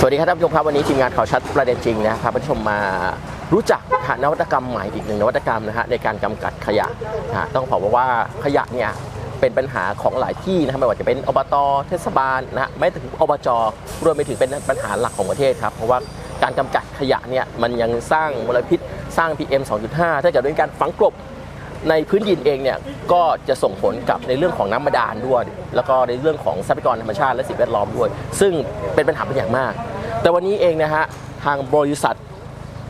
สวัสดีครับท่านผู้ชมครับวันนี้ทีมงานข่าวชัดประเด็นจริงนะครับท่านผู้ชมมารู้จักนวัตกรรมใหม่อีกหนึ่งนวัตกรรมนะฮะในการกำจัดขยะนะต้องบอกว่าขยะเนี่ยเป็นปัญหาของหลายที่นะครับไม่ว่าจะเป็นอบตเทศบาลนะฮะแม้ถึงอบจรวมไปถึงเป็นปัญหาหลักของประเทศครับเพราะว่าการกำจัดขยะเนี่ยมันยังสร้างมลพิษสร้าง PM 2.5 ถ้าเกิดด้วยการฝังกลบ ในพื้นดินเองเนี่ยก็จะส่งผลกับในเรื่องของน้ำบาดาลด้วย แล้วก็ในเรื่องของทรัพยากรธรรมชาติและสิ่งแวดล้อมด้วย ซึ่งเป็นปัญหาเป็นอย่างมาก แต่วันนี้เองนะฮะทางบริษัท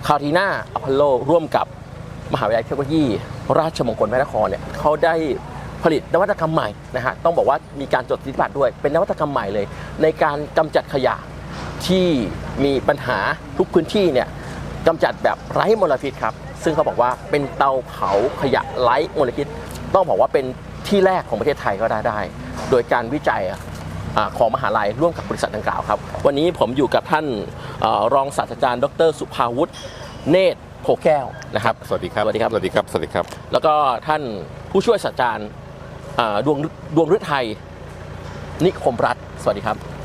คาทีนาอพอลโลร่วมกับมหาวิทยาลัยเทคโนโลยี ราชมงคลพระนครเนี่ยเขาได้ผลิตนวัตกรรมใหม่นะฮะต้องบอกว่ามีการจดสิทธิบัตรด้วยเป็นนวัตกรรมใหม่เลย ในการกำจัดขยะที่มีปัญหาทุกพื้นที่เนี่ยกำจัดแบบไร้มลพิษครับ ซึ่งเขาบอกว่าเป็นเตาเผาขยะไร้มลพิษต้องบอกว่าเป็นที่แรกของประเทศไทยก็ได้ได้ โดยการวิจัยอ่าของมหาลัยร่วมกับบริษัทดังกล่าวครับ วันนี้ผมอยู่กับท่านเอ่อรองศาสตราจารย์ ดร สุภาวุฒิเนตรโพแก้วนะครับ สวัสดีครับ สวัสดีครับ สวัสดีครับ สวัสดีครับ แล้วก็ท่านผู้ช่วยศาสตราจารย์อ่าดวงดวงฤทัยนิคมรัตน์สวัสดีครับสวัสดี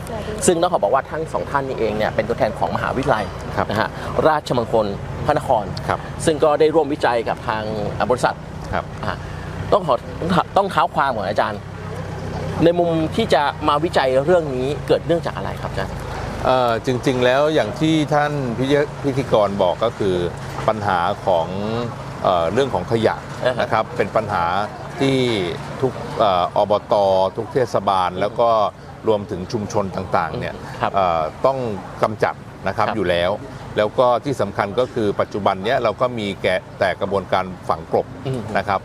ซึ่งต้องขอบอกว่าทั้งสองท่านนี้เองเนี่ยเป็นตัวแทนของมหาวิทยาลัยครับนะฮะราชมงคลพระนครครับซึ่งก็ได้ร่วมวิจัยกับทางอ่าบริษัทครับอะต้องขอต้องเท้าความก่อนอาจารย์ ในมุมที่จะมาวิจัยเรื่องนี้เกิดเนื่องจากอะไรครับอาจารย์เอ่อจริงๆแล้วอย่างที่ท่านพิยพิธีกรบอกก็คือปัญหาของเอ่อเรื่องของขยะอ่าฮะนะครับเป็นปัญหาที่ทุกเอ่ออบต ทุกเทศบาลแล้วก็ รวมถึงชุมชนต่างๆเนี่ยครับเอ่อต้องกำจัดนะครับครับอยู่แล้ว แล้วก็ที่สำคัญก็คือปัจจุบันเนี้ยเราก็มีแกะแต่กระบวนการฝังกลบอืม นะครับ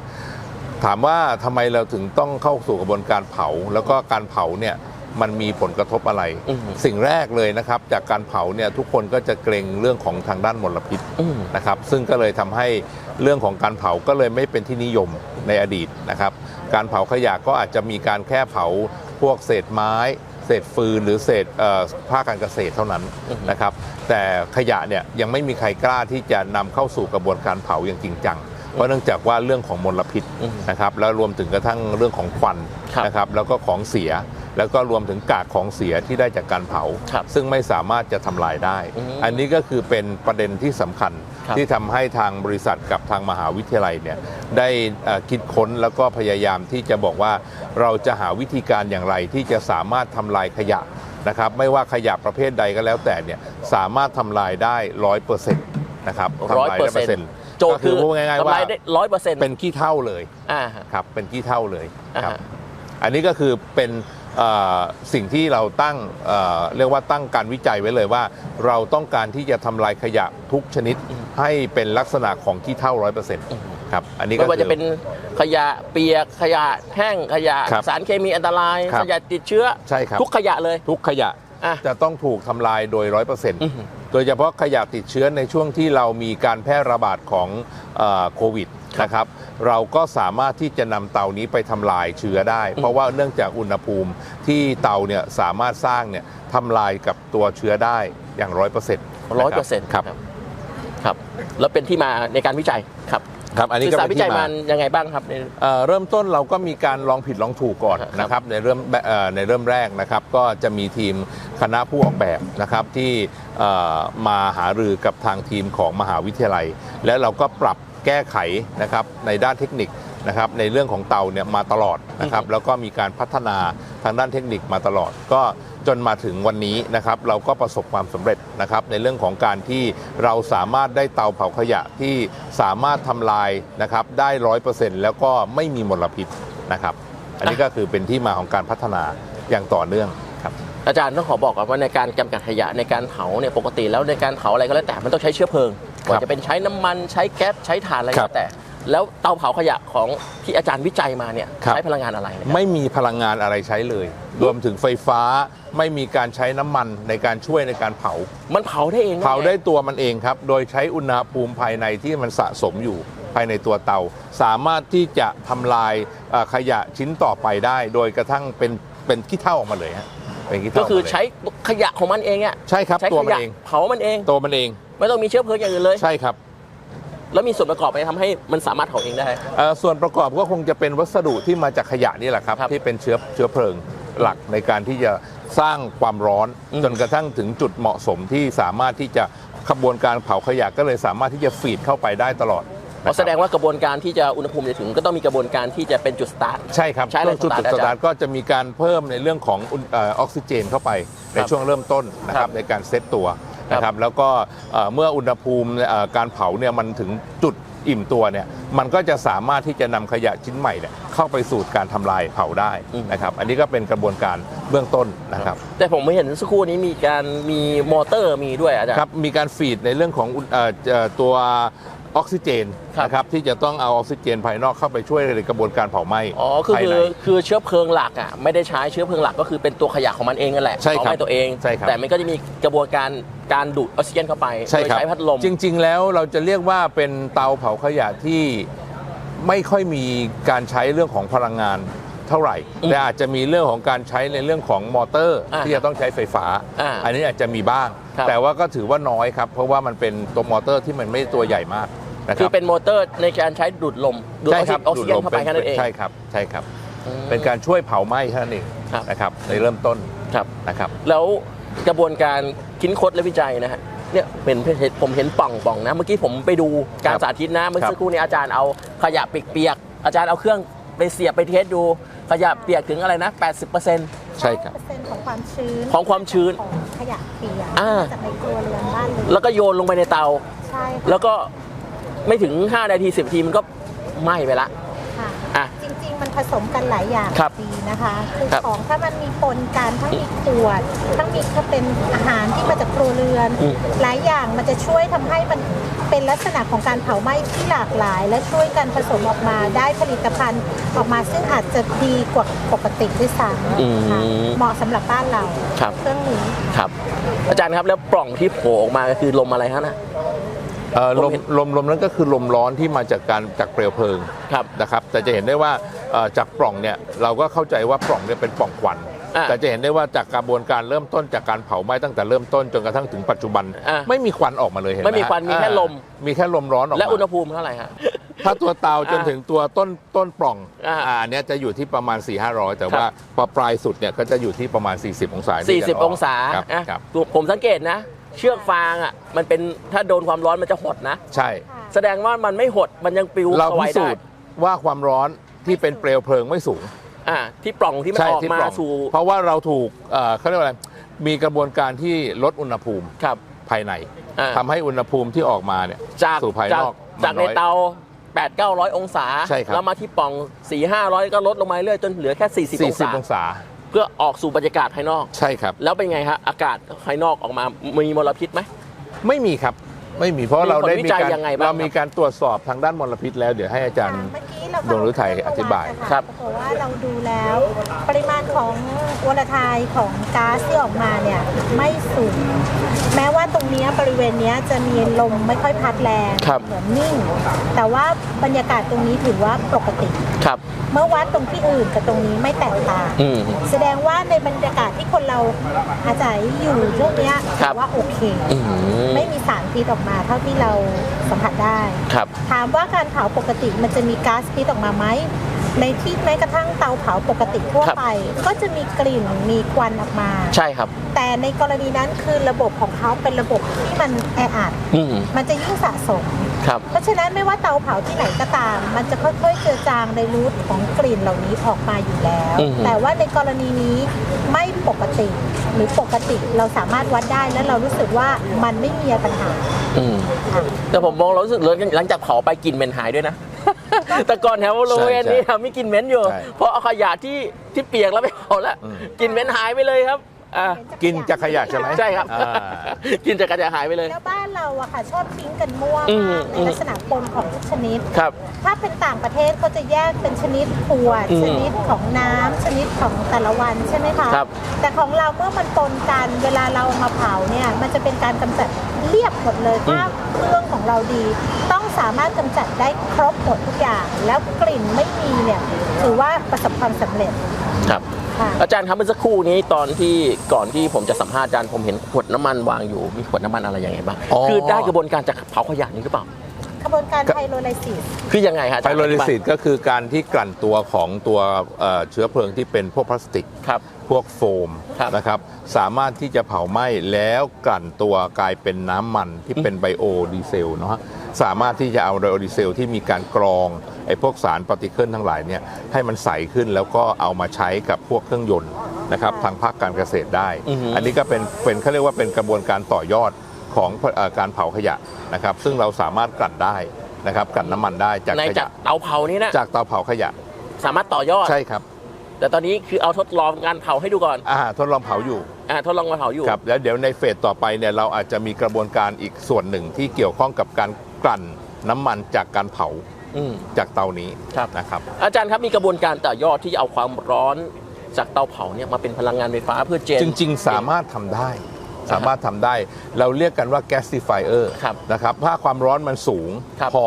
ถามว่าทำไมเราถึงต้องเข้าสู่กระบวนการเผา แล้วก็การเผาเนี่ยมันมีผลกระทบอะไร อืม สิ่งแรกเลยนะครับจากการเผาเนี่ยทุกคนก็จะเกรงเรื่องของทางด้านมลพิษ อืม นะครับซึ่งก็เลยทำให้เรื่องของการเผาก็เลยไม่เป็นที่นิยมในอดีตนะครับ การเผาขยะก็อาจจะมีการแค่เผา พวกเศษไม้ เศษฟืนหรือเศษเอ่อภาคการเกษตรเท่านั้นอือฮึนะครับแต่ขยะเนี่ยยังไม่มีใครกล้าที่จะนำเข้าสู่กระบวนการเผาอย่างจริงจัง เพราะเนื่องจากว่าเรื่องของมลพิษอืมนะครับแล้วรวมถึงกระทั่งเรื่องของควันครับนะครับแล้วก็ของเสียแล้วก็รวมถึงกากของเสียที่ได้จากการเผาครับซึ่งไม่สามารถจะทำลายได้อืมอันนี้ก็คือเป็นประเด็นที่สำคัญครับที่ทำให้ทางบริษัทกับทางมหาวิทยาลัยเนี่ยได้เอ่อคิดค้นแล้วก็พยายามที่จะบอกว่าเราจะหาวิธีการอย่างไรที่จะสามารถทำลายขยะนะครับไม่ว่าขยะประเภทใดก็แล้วแต่เนี่ยสามารถทำลายได้ร้อยเปอร์เซ็นต์นะครับร้อยทำลายเปอได้ร์เซ็นต์ โจทก็ย์คืคืออพูดง่ายๆว่าทำลายได้ร้อยเปอร์เซ็นต์เป็นขี้เท่าเลยอ่าฮะครับเป็นขี้เท่าเลยอ่าครับฮะอันนี้ก็คือเป็นเอ่อสิ่งที่เราตั้งเอ่อเรียกว่าตั้งการวิจัยไว้เลยว่า เราต้องการที่จะทำลายขยะทุกชนิดให้เป็นลักษณะของขี้เท่าร้อยเปอร์เซ็นต์ครับอันนี้ก็ไม่ว่าคืจะอเป็นขยะเปียกขยะแห้งขยะครับสารเคมีอันตรายครับขยะติดเชื้อใช่ครับทุกขยะเลย ทุกขยะ อะ จะต้องถูกทำลายโดยร้อยเปอร์เซ็นต์อือหือโดยเฉพาะขยะติดเชื้อในช่วงที่เรามีการแพร่ระบาดของเอ่อโควิดนะครับ เราก็สามารถที่จะนำเตานี้ไปทำลายเชื้อได้ เพราะว่าเนื่องจากอุณหภูมิที่เตาเนี่ยสามารถสร้างเนี่ยทำลายกับตัวเชื้อได้อย่างร้อยเปอร์เซ็นต์ร้อยเปอร์เซ็นต์ครับ ครับ แล้วเป็นที่มาในการวิจัยครับ ครับอันนี้ศึก็กษาเป็นวิจัยที่มัมานยังไงบ้างครับใน เอ่อเริ่มต้นเราก็มีการลองผิดลองถูกก่อนครับนะครับในเริ่มเอ่อในเริ่มแรกนะครับ ก็จะมีทีมคณะผู้ออกแบบนะครับที่เอ่อมาหารือกับทางทีมของมหาวิทยาลัย แล้วเราก็ปรับแก้ไขนะครับในด้านเทคนิคนะครับในเรื่องของเตาเนี่ยมาตลอดนะครับแล้วก็มีการพัฒนาทางด้านเทคนิคมาตลอด ก็ จนมาถึงวันนี้นะครับเราก็ประสบความสำเร็จนะครับในเรื่องของการที่เราสามารถได้เตาเผาขยะที่สามารถทำลายนะครับได้ร้อยเปอร์เซ็นต์แล้วก็ไม่มีมลพิษนะครับ อันนี้ก็คือเป็นที่มาของการพัฒนาอย่างต่อเนื่องครับอาจารย์ต้องขอบอกก่อนว่าในการกำจัดขยะในการเผาเนี่ยปกติแล้วในการเผาอะไรก็แล้วแต่มันต้องใช้เชื้อเพลิงว่าจะเป็นใช้น้ำมันใช้แก๊สใช้ถ่านอะไรก็แล้วแต่ แล้วเตาเผาขยะของที่อาจารย์วิจัยมาเนี่ยครับใช้พลังงานอะไรนะครับ ไม่มีพลังงานอะไรใช้เลย รวมถึงไฟฟ้าไม่มีการใช้น้ำมันในการช่วยในการเผา มันเผาได้เองเผาได้ตัวมันเองครับ โดยใช้อุณหภูมิภายในที่มันสะสมอยู่ภายในตัวเตา สามารถที่จะทำลายเอ่อขยะชิ้นต่อไปได้ โดยกระทั่งเป็นเป็นขี้เถ้าออกมาเลยฮะเป็นขี้ก็เถ้าคือออกมาเลยใช้ขยะของมันเองอะใช่ครับใช้ตัวขมันยะเอง เผามันเอง ตัวมันเอง ไม่ต้องมีเชื้อเพลิงอย่างอื่นเลย ใช่ครับ แล้วมีส่วนประกอบไปทำให้มันสามารถเผาเองได้ เอ่อส่วนประกอบก็คงจะเป็นวัสดุที่มาจากขยะนี่แหละครับ ครับที่เป็นเชื้อเชื้อเพลิงหลักในการที่จะสร้างความร้อนอืมจนกระทั่งถึงจุดเหมาะสมที่สามารถที่จะขบวนการเผาขยะก็เลยสามารถที่จะฟีดเข้าไปได้ตลอดเพราะแสดงว่ากระบวนการที่จะอุณหภูมิจะถึงก็ต้องมีกระบวนการที่จะเป็นจุดสตาร์ท ใช่ครับใช้อะไรช่วงจุดสตาร์ทสตาอาจารร์ย์ทก็จะมีการเพิ่มในเรื่องของอุณเออออกซิเจนเข้าไปในครับช่วงเริ่มต้นนะคครัรับบในการเซตตัวครับ นะครับแล้วก็เอ่อเมื่ออุณหภูมิเอ่อการเผาเนี่ยมันถึงจุดอิ่มตัวเนี่ยมันก็จะสามารถที่จะนำขยะชิ้นใหม่เนี่ยเข้าไปสู่การทำลายเผาได้นะครับอันนี้ก็เป็นกระบวนการเบื้องต้นนะครับ แต่ผมไม่เห็นสักครู่นี้มีการมีมอเตอร์มีด้วยอาจารย์ครับมีการฟีดในเรื่องของอุณเอ่อเอ่อตัว ออกซิเจนครับนะครับที่จะต้องเอาออกซิเจนภายนอกเข้าไปช่วยในกระบวนการเผาไหม้อ๋อคือภายคืในอคือเชื้อเพลิงหลักอะไม่ได้ใช้เชื้อเพลิงหลักก็คือเป็นตัวขยะของมันเองนั่นแหละใช่ครับเผาไหม้ตัวเองใช่ครับแต่มันก็จะมีกระบวนการการดูดออกซิเจนเข้าไปใช่โดยครับใช้พัดลม จริง ๆ แล้วเราจะเรียกว่าเป็นเตาเผาขยะที่ไม่ค่อยมีการใช้เรื่องของพลังงาน เท่าไหร่อืมแต่อาจจะมีเรื่องของการใช้ในเรื่องของมอเตอร์ อ่าที่จะต้องใช้ไฟฟ้า อ่าอันนี้อาจจะมีบ้าง ครับ แต่ว่าก็ถือว่าน้อยครับ เพราะว่ามันเป็นตัวมอเตอร์ที่มันไม่ตัวใหญ่มากนะคคืรัอบเป็นมอเตอร์ในการใช้ดูดลม ดูดอใช่อกคซิรับออกซิเจนเข้าไปแค่นั้นเอง ใช่ครับใช่ครับ อืมเป็นการช่วยเผาไหม้เท่านั้นเองครับ นะครับในเริ่มต้นครับ นะครับ แล้วกระบวนการคิดค้นและวิจัยนะฮะเนี่ยเป็นผมเห็นป่องป่องนะ เมื่อกี้ผมไปดูการครับสาธิตนะเมื่อครับสักครู่นี้อาจารย์เอาขยะเปียกๆอาจารย์เอาเครื่องไปเสียบไปเทสดู ขยะเปียกถึงอะไรนะ 80%ใช่ครับ เปอร์เซ็นต์ของความชื้นของความชื้นของขยะเปียกอ่าจากในครัวเรือนบ้านเลยแล้วก็โยนลงไปในเตา ใช่ค่ะแล้วก็ไม่ถึง 5 นาที 10นาทีมันก็ไหม้ไปละ ค่ะอะจริง ๆ มันผสมกันหลายอย่างครับดีนะคะคือครับของถ้ามันมีปนกันทั้งมีขวดทั้งมีถ้าเป็นอาหารที่มาจากครัวเรือน อืม หลายอย่างมันจะช่วยทำให้มัน เป็นลักษณะของการเผาไหม้ที่หลากหลาย และช่วยกันผสมออกมาได้ผลิตภัณฑ์ออกมาซึ่งอาจจะดีกว่าปกติด้วยซ้อืมำค่ะเหมาะสำหรับบ้านเราครับ เครื่องนี้ ครับ อาจารย์ครับแล้วปล่องที่โผล่ออกมาก็คือลมอะไรฮะนะ เอ่อผมลมเห็น ลมลมนั้นก็คือลมร้อนที่มาจากการจากเปลวเพลิงครับ นะครับ แต่จะเห็นได้ว่าเอ่อจากปล่องเนี่ยเราก็เข้าใจว่าปล่องเนี่ยเป็นปล่องควันอ่า แต่จะเห็นได้ว่าจากกระบวนการเริ่มต้นจากการเผาไหม้ตั้งแต่เริ่มต้นจนกระทั่งถึงปัจจุบันอ่าไม่มีควันออกมาเลยเห็นไหมไม่มีควันมีแค่อ่าลม มีแค่ลมร้อนออกมาและอุณหภูมิเท่าไหร่ฮะถ้าตัวเตาจนอ่าถึงตัวต้นต้นปล่องอ่าอ่าอันเนี้ยจะอยู่ที่ประมาณ 4 5 0 0 แต่ครับว่าพอปลายสุดเนี่ยก็จะอยู่ที่ประมาณ 40 องศาที่จะ40 องศาครับอะครับผมสังเกตนะ เชือกฟางอะมันเป็นถ้าโดนความร้อนมันจะหดนะ ใช่ค่ะแสดงว่ามันไม่หดมันยังปลิวเราสวาพิยสูได้จน์ว่าความร้อนที่เป็นเปลวเพลิงไม่สูง อ่าที่ปล่องที่มันใช่ออกที่มาปล่องสู่เพราะว่าเราถูกเอ่อเขาเรียกว่าอะไรมีกระบวนการที่ลดอุณหภูมิครับ ภายในอ่า ทำให้อุณหภูมิที่ออกมาเนี่ยจากสู่ภายจากนอกจากมัในอย เตา 8 9 0 0 องศา ใช่ครับ แล้วมาที่ปล่อง 4 500 ก็ลดลงมาเรื่อยจนเหลือแค่ 40 องศา 40องศาเพื่อออกสู่บรรยากาศภายนอก ใช่ครับ แล้วเป็นไงฮะ อากาศภายนอกออกมามีมลพิษไหม ไม่มีครับ ไม่มีเพราะมีเราได้ผลวิมีจัยการยังไงบ้างเรามีการตรวจสอบทางด้านมลพิษแล้วเดี๋ยวให้อาจารย์ เมื่อกี้เราดวงฤทัยอธิบายครับปรากฏว่าเราดูแล้ว ปริมาณของวลทายของก๊าซที่ออกมาเนี่ยไม่สูง แม้ว่าตรงเนี้ยบริเวณเนี้ยจะมีลมไม่ค่อยพัดแรงครับ เหมือนนิ่ง แต่ว่าบรรยากาศตรงนี้ถือว่าปกติ ครับ เมื่อวัดตรงที่อื่นกับตรงนี้ไม่แตกต่าง อืม แสดงว่าในบรรยากาศที่คนเราอาศัยอยู่ช่วงเนี้ยครับ ถือว่าโอเค อืมไม่มีสาร พิษออกมา เท่าที่เราสัมผัสได้ ครับ ถามว่าการเผาปกติมันจะมีก๊าซพิษออกมาไหมในที่แม้กระทั่งเตาเผาปกติทั่วครับไป ก็จะมีกลิ่นมีควันออกมา ใช่ครับ แต่ในกรณีนั้นคือระบบของเขาเป็นระบบที่มันแออัดอืมมันจะยิ่งสะสมครับเพราะฉะนั้นไม่ว่าเตาเผาที่ไหนก็ตาม มันจะค่อยๆเจือจางในรูทของกลิ่นเหล่านี้ออกมาอยู่แล้วอือฮึแต่ว่าในกรณีนี้ไม่ปกติ หรือปกติเราสามารถวัดได้และเรารู้สึกว่ามันไม่มีปัญหาอืมค่ะ แต่ผมมองเรารู้สึกเลยหลังจากเผาไปกลิ่นเหม็นหายด้วยนะ แต่ก่อนแถวโรงเรียนนี่มีกลิ่นเหม็นอยู่ใช่เพราะเอาขยะที่ที่เปียกแล้วไปเผาแล้วอืม กลิ่นเหม็นหายไปเลยครับ อ่า กินจากขยะใช่ไหมใช่ครับ อ่า กินจากกระจายหายไปเลย แล้วบ้านเราอะค่ะชอบทิ้งกันมั่วอืมมากในอืม ลักษณะปนของทุกชนิด ครับ ถ้าเป็นต่างประเทศเขาจะแยกเป็นชนิดขวด อืมชนิดของน้ำชนิดของแต่ละวันใช่ไหมคะครับแต่ของเราเมื่อมันปนกันเวลาเราเอามาเผาเนี่ยมันจะเป็นการกำจัดเรียบหมดเลยอืม ถ้าเครื่องของเราดี ต้องสามารถกำจัดได้ครบหมดทุกอย่าง แล้วกลิ่นไม่มีเนี่ยถือว่าประสบความสำเร็จ ครับค่ะ อาจารย์ครับเมื่อสักครู่นี้ตอนที่ก่อนที่ผมจะสัมภาษณ์อาจารย์ผมเห็นขวดน้ำมันวางอยู่มีขวดน้ำมันอะไรอย่างไงบ้าง อ๋อ คือได้กระบวนการจากเผาขยะนี้หรือเปล่าข ระบวนการไพโรไลซิสคือยังไงฮะอาไพจารย์โรลิซิอสก็คือการที่กลั่นตัวของตัวเอ่อเชื้อเพลิงที่เป็นพวกพลาสติกครับพวกโฟมครับนะครับสามารถที่จะเผาไหม้แล้วกลั่นตัวกลายเป็นน้ำมันที่เป็นไบโอดีเซลเนาะสามารถที่จะเอาไบโอดีเซลที่มีการกรองไอ้พวกสารปฏิเคิลทั้งหลายเนี่ยให้มันใสขึ้นแล้วก็เอามาใช้กับพวกเครื่องยนต์นะครับทางภาคการเกษตรได้อือฮึอันนี้ก็เป็นเป็นเขาเรียกว่าเป็นกระบวนการต่อยอด ของเอ่อการเผาขยะนะครับ ซึ่งเราสามารถกลั่นได้นะครับกลั่นน้ำมันได้จากในขจายะกเตาเผานี่นะจากเตาเผาขยะสามารถต่อยอด ใช่ครับแต่ตอนนี้คือเอาทดลองการเผาให้ดูก่อนอ่าทดลองเผาอยู่อ่าทดลองมาเผาอยู่ ครับแล้วเดี๋ยวในเฟสต่อไปเนี่ยเราอาจจะมีกระบวนการอีกส่วนหนึ่งที่เกี่ยวข้องกับการกลั่นน้ำมันจากการเผาอืม จากเตานี้ครับ นะครับ อาจารย์ครับมีกระบวนการต่อยอดที่จะเอาความร้อนจากเตาเผาเนี่ยมาเป็นพลังงานไฟฟ้าเพื่อเจน จริง ๆ สามารถทำได้ สามารถทำได้ เราเรียกกันว่า gasifier ครับนะครับถ้าความร้อนมันสูงครับพอ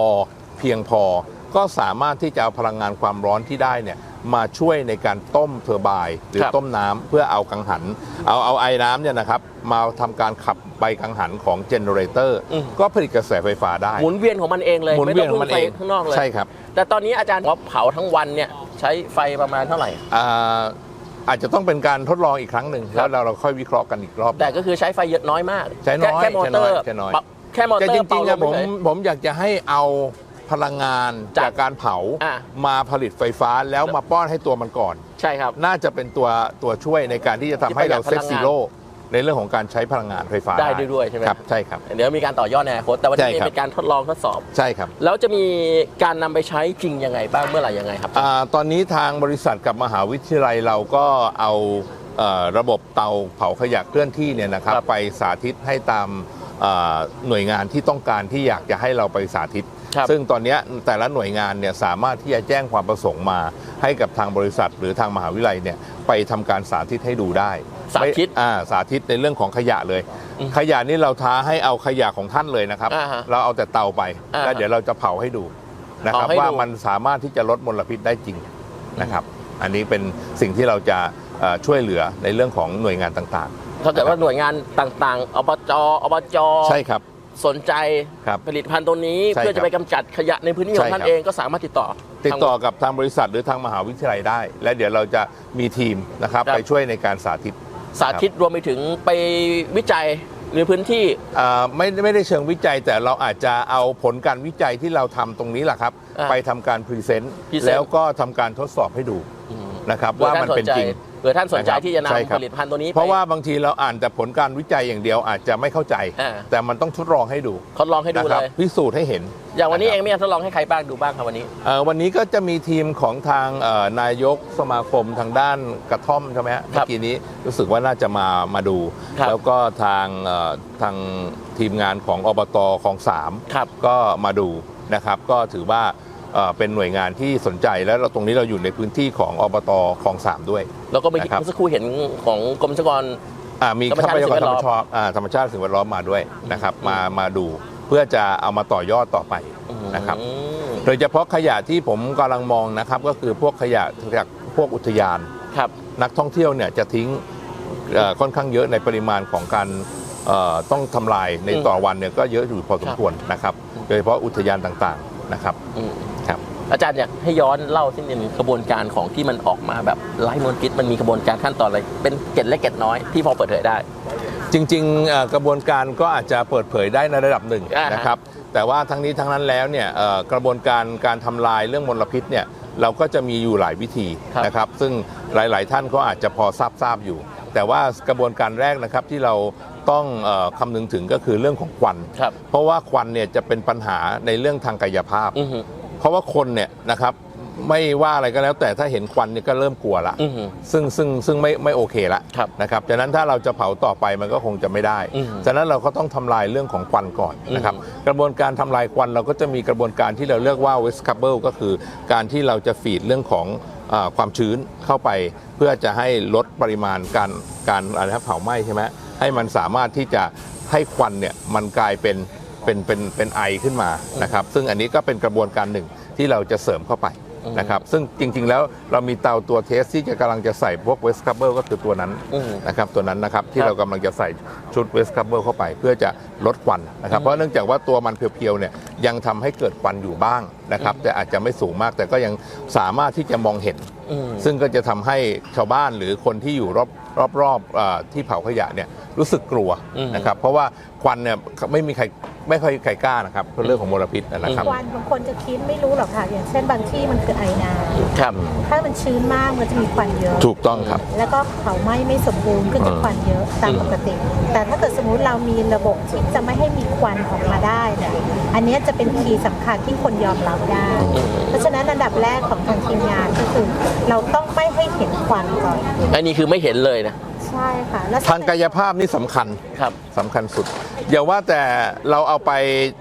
เพียงพอ ก็สามารถที่จะเอาพลังงานความร้อนที่ได้เนี่ยมาช่วยในการต้มเทอร์ไบน์หรือครับต้มน้ำเพื่อเอากังหัน เอาเอาไอ้น้ำเนี่ยนะครับมาทำการขับใบกังหันของเจเนเรเตอร์อืมก็ผลิตกระแสไฟฟ้าได้ หมุนเวียนของมันเองเลยหมุนไม่เวีต้ยอนงของพึ่มังนไฟเองข้างนอกเลยใช่ครับ แต่ตอนนี้อาจารย์ว่าเผาทั้งวันเนี่ยใช้ไฟประมาณเท่าไหร่ อ่าอาจจะต้องเป็นการทดลองอีกครั้งหนึ่งครัแล้บวเราเราค่อยวิเคราะห์กันอีกรอบ แต่ก็คือใช้ไฟเยอะน้อยมากใช้น้อยแค่แค่มอเตอร์ใช้น้อยปะแค่มอเตแต่อจร์เป่าริงๆลอะมผมเฉยผมอยากจะให้เอาพลังงานจากจากการเผาอะมาผลิตไฟฟ้าแล้วมาป้อนให้ตัวมันก่อน ใช่ครับ น่าจะเป็นตัวตัวช่วยในการที่จะทำให้เราที่ประหยัดเซตพลังงานซีโร่ ในเรื่องของการใช้พลังงานไฟฟ้าได้ด้วยใช่ไหมครับใช่ครับเดี๋ยวมีการต่อยอดในอนาคตแต่วันใช่นี้ครับเป็นการทดลองทดสอบใช่ครับแล้วจะมีการนำไปใช้จริงยังไงบ้างเมื่อไหร่ยังไงครับอาตอนนี้ทางบริษัทกับมหาวิทยาลัยเราก็เอาเอ่อระบบเตาเผาขยะเคลื่อนที่เนี่ยนะครับครับไปสาธิตให้ตามเอ่อหน่วยงานที่ต้องการที่อยากจะให้เราไปสาธิตครับซึ่งตอนเนี้ยแต่ละหน่วยงานเนี่ยสามารถที่จะแจ้งความประสงค์มา ให้กับทางบริษัทหรือทางมหาวิทยาลัยเนี่ยไปทำการสาธิตให้ดูได้ สาธิตไม่อ่าสาธิตในเรื่องของขยะเลยอืมขยะนี่เราท้าให้เอาขยะของท่านเลยนะครับ อ่าฮะเราเอาแต่เตาไปอ่าฮะแล้วเดี๋ยวเราจะเผาให้ดูนะครับ เผาให้ดู ว่ามันสามารถที่จะลดมลพิษได้จริงนะครับ อันนี้เป็นสิ่งที่เราจะเอ่อช่วยเหลือในเรื่องของหน่วยงานต่างถ้าเกิดว่าหน่วยงานต่างๆอบจอบจๆ ใช่ครับ สนใจครับผลิตภัณฑ์ตัวนี้ใช่เพื่อจะไปกำจัดขยะในพื้นที่ของใช่ท่านครับเองก็สามารถติดต่อติดต่อกับทางบริษัทหรือทางมหาวิทยาลัยได้ และเดี๋ยวเราจะมีทีมนะครับครับ ไปช่วยในการสาธิต สาธิตรวมไปถึงไปวิจัยในพื้นที่ อ่าไม่ไม่ได้เชิงวิจัยแต่เราอาจจะเอาผลการวิจัยที่เราทำตรงนี้แหละครับ อ่าไปทำการพรีเซนต์ Present แล้วก็ทำการทดสอบให้ดูนะครับ ว่ามันเป็นจริง เผื่อท่านสนใจนะครับที่จะใช่นำครับผลิตภัณฑ์ตัวนี้ไปเพราะว่าบางทีเราอ่านแต่ผลการวิจัยอย่างเดียวอาจจะไม่เข้าใจอ่าแต่มันต้องทดลองให้ดูทดลองให้ดูนะคเลรับยพิสูจน์ให้เห็น อย่างวันนี้เองะครับไม่ทดลองให้ใครบ้างดูบ้างครับวันนี้เอ่อวันนี้ก็จะมีทีมของทางเอ่อนายกสมาคมทางด้านกระท่อมใช่ไหมฮะคเมื่รัอบกี้นี้รู้สึกว่าน่าจะมามาดูครับแล้วก็ทางเอ่อทางทีมงานของอบตของสามครับก็มาดูนะครับ ก็ถือว่า เอ่อเป็นหน่วยงานที่สนใจแล้วเราตรงนี้เราอยู่ในพื้นที่ของอบตของสามด้วย แล้วก็เมื่อกี้นะครับเมื่อสักครู่เห็นของกรมทรัพยากร อ่ามีธรรมชาติทรัพยากรสิ่งแวธรดรล้มอมชาติอ่าธรรมชาติสิ่งแวดล้อมมาด้วยนะครับมามาดูเพื่อจะเอามาต่อยอดต่อไปนะครับ อืมโดยเฉพาะขยะที่ผมกำลังมองนะครับ ก็คือพวกขยะจากพวกอุทยาน ครับ นักท่องเที่ยวเนี่ยจะทิ้งเอ่อค่อนข้างเยอะในปริมาณของการเอ่อต้องทำลายในอืมต่อวันเนี่ยก็เยอะอยู่พอสคมรับควรนะครับ โดยเฉพาะอุทยานต่างๆนะครับ อืมครับ อาจารย์อยากให้ย้อนเล่าที่เป็นกระบวนการของที่มันออกมาแบบไร้มลพิษมันมีกระบวนการขั้นตอนอะไร เป็นเกร็ดเล็กเกร็ดน้อยที่พอเปิดเผยได้ จริงๆเอ่อกระบวนการก็อาจจะเปิดเผยได้ในระดับหนึ่งอ่าฮะ นะครับ แต่ว่าทั้งนี้ทั้งนั้นแล้วเนี่ยเอ่อกระบวนการการทำลายเรื่องมลพิษเนี่ยเราก็จะมีอยู่หลายวิธีครับนะครับ ซึ่งหลาย ๆ ท่านก็อาจจะพอทราบทราบอยู่ แต่ว่ากระบวนการแรกนะครับที่เราต้องเออคำนึงถึงก็คือเรื่องของควัน ครับเพราะว่าควันเนี่ยจะเป็นปัญหาในเรื่องทางกายภาพ อือหือ เพราะว่าคนเนี่ยนะครับไม่ว่าอะไรก็แล้ว แต่ถ้าเห็นควันเนี่ยก็เริ่มกลัวละอือหือซึ่งซึ่งซึ่งไม่ไม่โอเคละครับนะครับฉะนั้นถ้าเราจะเผาต่อไปมันก็คงจะไม่ได้ อืมฉะนั้นเราก็ต้องทำลายเรื่องของควันก่อนนะครับกระบวนการทำลายควันเราก็จะมีกระบวนการที่เราเรียกว่า waste couple ก็คือการที่เราจะฟีดเรื่องของอาความชื้นเข้าไป เพื่อจะให้ลดปริมาณการการอะไรนะเผาไหม้ใช่ไหมให้มันสามารถที่จะให้ควันเนี่ยมันกลายเป็น เป็นเป็นเป็นไอขึ้นมานะครับซึ่งอันนี้ก็เป็นกระบวนการหนึ่งที่เราจะเสริมเข้าไปอืมนะครับซึ่งจริงๆแล้วเรามีเตาตัวเทสที่จะกำลังจะใส่พวกเวสคัพเบิลก็คือตัวนั้นอืมนะครับตัวนั้นนะครับที่ครับเรากำลังจะใส่ชุดเวสคัพเบิลเข้าไป เพื่อจะลดควันนะครับเพราะเนื่องจากว่าตัวมันเพียวๆเนี่ยยังทำให้เกิดควันอยู่บ้างนะครับแต่อาจจะไม่สูงมากแต่ก็ยังสามารถที่จะมองเห็นอืมซึ่งก็จะทำให้ชาวบ้านหรือคนที่อยู่รอบรอบรอบเออที่เผาขยะเนี่ยรู้สึกกลัวอืมนะครับเพราะว่าควันเนี่ยไม่มีใคร ไม่ค่อยใครกล้านะครับเพราะเรื่องของมลพิษนะครับควันบางคนจะคิดไม่รู้หรอกค่ะ อย่างเช่นบางที่มันคือไอน้ครับำถ้ามันชื้นมากมันจะมีควันเยอะ ถูกต้องครับ แล้วก็เผาไหม้ไม่สมบูรณ์ก็จะควันเยอะตามปกติ แต่ถ้าเกิดสมมุติเรามีระบบที่จะไม่ให้มีควันออกมาได้เนี่ยอันเนี้ยจะเป็นคีย์สำคัญที่คนยอมรับได้ เพราะฉะนั้นอันดับแรกของทางทีมงานก็คือ เราต้องไม่ให้เห็นควันก่อน อันนี้คือไม่เห็นเลยนะ ใช่ค่ะแล้วทางกายภาพนี่สำคัญครับสำคัญสุด อย่าว่าแต่เราเอาไป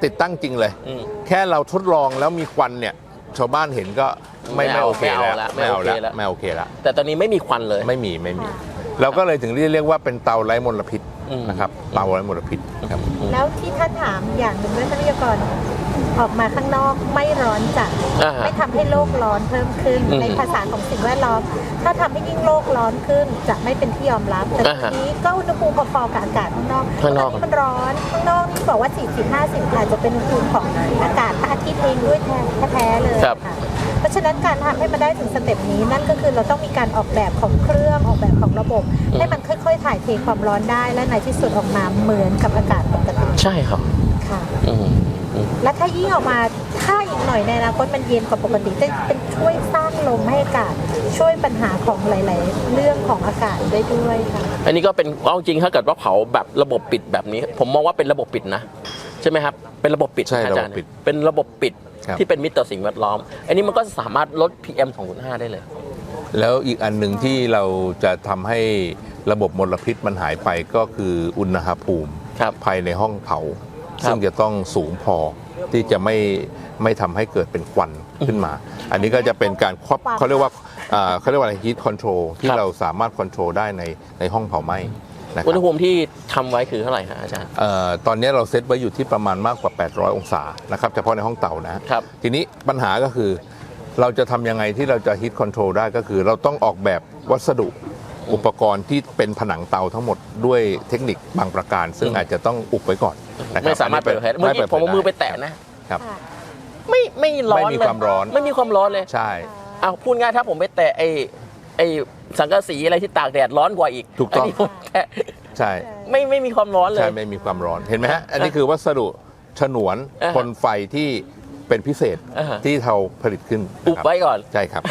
ติดตั้งจริงเลย อืม แค่เราทดลองแล้วมีควันเนี่ย ชาวบ้านเห็นก็ไม่ไม่ไม่เอาโอเคไม่เอาแล้วละไม่เอาไม่แล้วโอเคละ ไม่โอเคละ แต่ตอนนี้ไม่มีควันเลย ไม่มีไม่มี เราก็เลยถึงเรียกว่าเป็นเตาไร้มลพิษอืม นะครับเตาไร้มลพิษครับ แล้วที่ท่านถามอย่างหนึ่งด้วยทรัพยากร ออกมาข้างนอกไม่ร้อนจัดอ่าฮะไม่ทำให้โลกร้อนเพิ่มขึ้น อืมในภาษาของสิ่งแวดล้อม ถ้าทำให้ยิ่งโลกร้อนขึ้นจะไม่เป็นที่ยอมรับ แต่อ่าทีฮะนี้ก็อุณหภูมิพอๆกับอากาศข้างนอกข้างนอก ตมันร้อนข้างนอกนี่บอกว่า 40 50อาจจะเป็นอุณหภูมิของอากาศพระอาทิตย์เองด้วยแท้ๆเลย ครับ ค่ะเพราะฉะนั้นการทำให้มันได้ถึงสเต็ปนี้นั่นก็คือเราต้องมีการออกแบบของเครื่องออกแบบของระบบให้มันค่อยๆ ถ่ายเทความร้อนได้และในที่สุดออกมาเหมือนกับอากาศปกติใช่ครับค่ะ อืมอืม และถ้ายิ่งออกมาถ้าอีกหน่อยในอนาคตมันเย็นกว่าปกติจะเป็นช่วยสร้างลมให้อากาศ ช่วยปัญหาของหลาย ๆ เรื่องของอากาศได้ด้วยค่ะอันนี้ก็เป็นเอาจริงถ้าเกิดว่าเผาแบบระบบปิดแบบนี้ ผมมองว่าเป็นระบบปิดนะ ใช่ไหมครับ เป็นระบบปิดใช่อาจารย์ระบบปิดเป็นระบบปิดครับ ที่เป็นมิตรต่อสิ่งแวดล้อม อันนี้มันก็สามารถลด PM 2.5 ได้เลย แล้วอีกอันหนึ่งที่เราจะทำให้ระบบมลพิษมันหายไปก็คืออุณหภูมิ ครับ ภายในห้องเผาครับ ซึ่งจะต้องสูงพอที่จะไม่ไม่ทำให้เกิดเป็นควันขึ้นมา อันนี้ก็จะเป็นการควบความเขาเรียกว่าอ่าเขาเรียกว่าอะไร heat control ที่ครับเราสามารถ control ได้ในในห้องเผาไหม้นะคอุรัณหบภูมิที่ทำไว้คือเท่าไหร่ฮะอาจารย์เอ่อตอนนี้เราเซตไว้อยู่ที่ประมาณมากกว่า 800 องศานะครับเฉพาะในห้องเตานะครับทีนี้ปัญหาก็คือเราจะทำยังไงที่เราจะ heat control ได้ก็คือ เราต้องออกแบบวัสดุอุปกรณ์ที่เป็นผนังเตาทั้งหมดด้วยเทคนิคบางประการ ซึ่งอืมอาจจะต้องอุบไว้ก่อน นะครับไม่สามารถเปิดเผยเมื่อกี้ผมเอามือไปแตะนะครับค่ะไม่ไม่ร้อนไม่มีเลยความร้อน ไม่มีความร้อนเลยใช่เอาพูดง่ายถ้าผมไปแตะไอ้ไอ้สังกะสีอะไรที่ตากแดดร้อนกว่าอีกถูกต้องนนี้ผมแตะใช่ไม่ไม่มีความร้อนเลยใช่ไม่มีความร้อนเห็นไหมฮะอันนี้คือวัสดุฉนวนอ่าฮะทนไฟที่เป็นพิเศษอ่าฮะที่เราผลิตขึ้นอุบนะครับไว้ก่อนใช่ครับ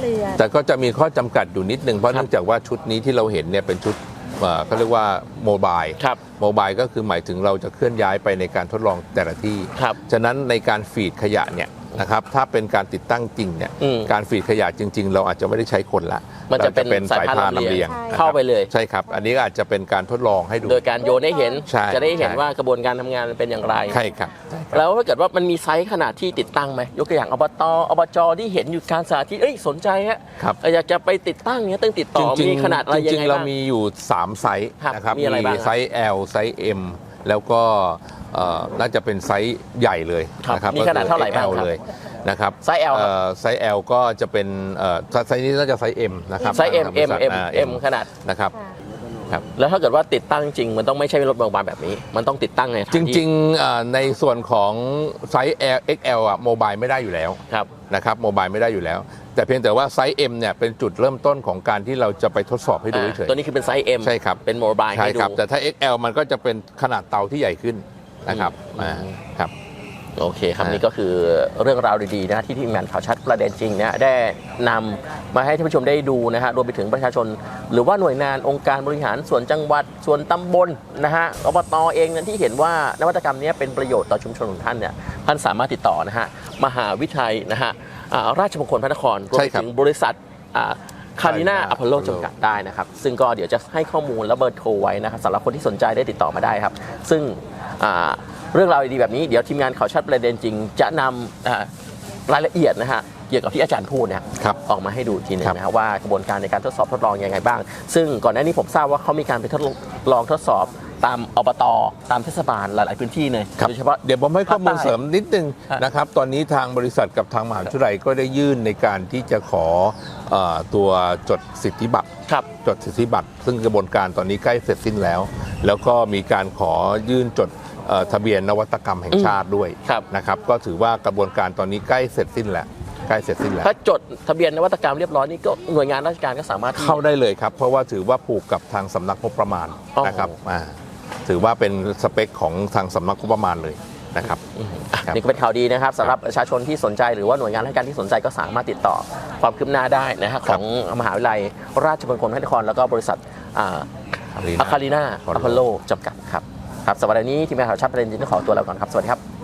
เรือแต่ก็จะมีข้อจำกัดอยู่นิดนึงเพราะครับเนื่องจากว่าชุดนี้ที่เราเห็นเนี่ยเป็นชุด เอ่อเขาเรียกว่าโมบายครับโมบายก็คือหมายถึงเราจะเคลื่อนย้ายไปในการทดลองแต่ละที่ ครับฉะนั้นในการฟีดขยะเนี่ยนะครับถ้าเป็นการติดตั้งจริงเนี่ยอืมการฟีดขยะจริง ๆ เราอาจจะไม่ได้ใช้คนละมันจะเป็นราสายพานลำเลียงใช่นะครับเข้าไปเลย ใช่ครับ อันนี้ก็อาจจะเป็นการทดลองให้ดู โดยการโยนให้เห็น ใช่จะได้เห็นใช่ ว่ากระบวนการทำงานมันเป็นอย่างไร ใช่ครับใช่ครับ แล้วถ้าเกิดว่ามันมีไซส์ขนาดที่ติดตั้งไหมยกตัวอย่างอบตอบจที่เห็นอยู่การสาธิตเอ้ยสนใจฮะครับอยากจะไปติดตั้งเนี้ยต้องติดต่อจริงๆมีขนาดอะไรจยังริงไงๆเราบ้างมีอยู่ 3 ไซส์ครับนะครับมีอะไรบ้างครับไซส์ L ไซส์ M แล้วก็เอ่อน่าจะเป็นไซส์ใหญ่เลยครับนะครับมีขนาดเท่าไหร่บ้างก็คือครับเลยนะครับไซส์ L ครับเอ่อไซส์ L ก็จะเป็นเอ่อไซส์นี้น่าจะไซส์ M นะครับไซส์ M M M อ่า M ขนาดนะครับ ค่ะครับแล้วถ้าเกิดว่าติดตั้งจริงมันต้องไม่ใช่รถโรงพยาบาลแบบนี้ มันต้องติดตั้งในจริงๆเอ่อในส่วนของไซส์ L XL อะโมบายไม่ได้อยู่แล้วครับ นะครับโมบายไม่ได้อยู่แล้ว แต่เพียงแต่ว่าไซส์ M เนี่ยเป็นจุดเริ่มต้นของการที่เราจะไปทดสอบให้ดูอ่าเฉยตัวนี้คือเป็นไซส์ M ใช่ครับ เป็นโมบายใช่ให้ดู ครับ แต่ถ้า XL มันก็จะเป็นขนาดเตาที่ใหญ่ขึ้นนะครับอืมอ่าครับ โอเคครับอ่านี่นี่ก็คือเรื่องราวดีๆนะที่ทีมงานข่าวชัดประเด็นจริงนะได้นำมาให้ท่านผู้ชมได้ดูนะฮะรวมไปถึงประชาชน หรือว่าหน่วยงานองค์การบริหารส่วนจังหวัดส่วนตำบลนะฮะอบตเองนั้นที่เห็นว่านวัตกรรมนี้เป็นประโยชน์ต่อชุมชนของท่านเนี่ยท่านสามารถติดต่อนะฮะมหาวิทยาลัยนะฮะอ่าราชมงคลพระนครรวมใช่ไปครับถึงบริษัทคาริน่า Carina อพอลโล Apollo จำกัดได้นะครับ ซึ่งก็เดี๋ยวจะให้ข้อมูลและเบอร์โทรไว้นะครับสำหรับคนที่สนใจได้ติดต่อมาได้ครับ ซึ่งอ่า เรื่องราวดีๆแบบนี้เดี๋ยวทีมงานข่าวชัดประเด็นจริง จะนำอ่ารายละเอียดนะฮะเกี่ยวกับที่อาจารย์พูดเนี่ยครับออกมาให้ดูอีกทีหนึงครับนะฮะว่ากระบวนการในการทดสอบทดลองยังไงบ้าง ซึ่งก่อนหน้านี้ผมทราบว่าเขามีการไปทดลองทดสอบตามอบตตามเทศบาลหลาย ๆ พื้นที่เลยครับโดยเฉพาะเดี๋ยวผมให้ข้อมูลภาคใต้เสริมนิดนึงฮะนะครับตอนนี้ทางบริษัทกับทางมหาวิทยาลัยก็ได้ยื่นในการที่จะขอเออตัวจดสิทธิบัตรครับจดสิทธิบัตร ซึ่งกระบวนการตอนนี้ใกล้เสร็จสิ้นแล้ว แล้วก็มีการขอยื่นจดเอ่อ ทะเบียนนวัตกรรมแห่งชาติด้วยครับนะครับก็ถือว่ากระบวนการตอนนี้ใกล้เสร็จสิ้นแล้วใกล้เสร็จสิ้นแล้วถ้าจดทะเบียนนวัตกรรมเรียบร้อยนี่ก็หน่วยงานราชการก็สามารถที่เข้าได้เลยครับ เพราะว่าถือว่าผูกกับทางสำนักงบประมาณอ๋อนะครับอ่าถือว่าเป็นสเปคของทางสำนักงบประมาณเลยนะครับครับนี่ก็เป็นข่าวดีนะครับสำหรับประชาชนที่สนใจหรือว่าหน่วยงานราชการที่สนใจก็สามารถติดต่อความคืบหน้าได้นะฮะของมหาวิทยาลัยราชมงคลพระนครแล้วก็บริษัทอ่า Arena อะคารีนา Apollo อพอลโลจำกัดครับ ครับสำหรับวันนี้ทีมงานข่าวชัดประเด็นจริงต้องขอตัวแล้วก่อนครับสวัสดีครับ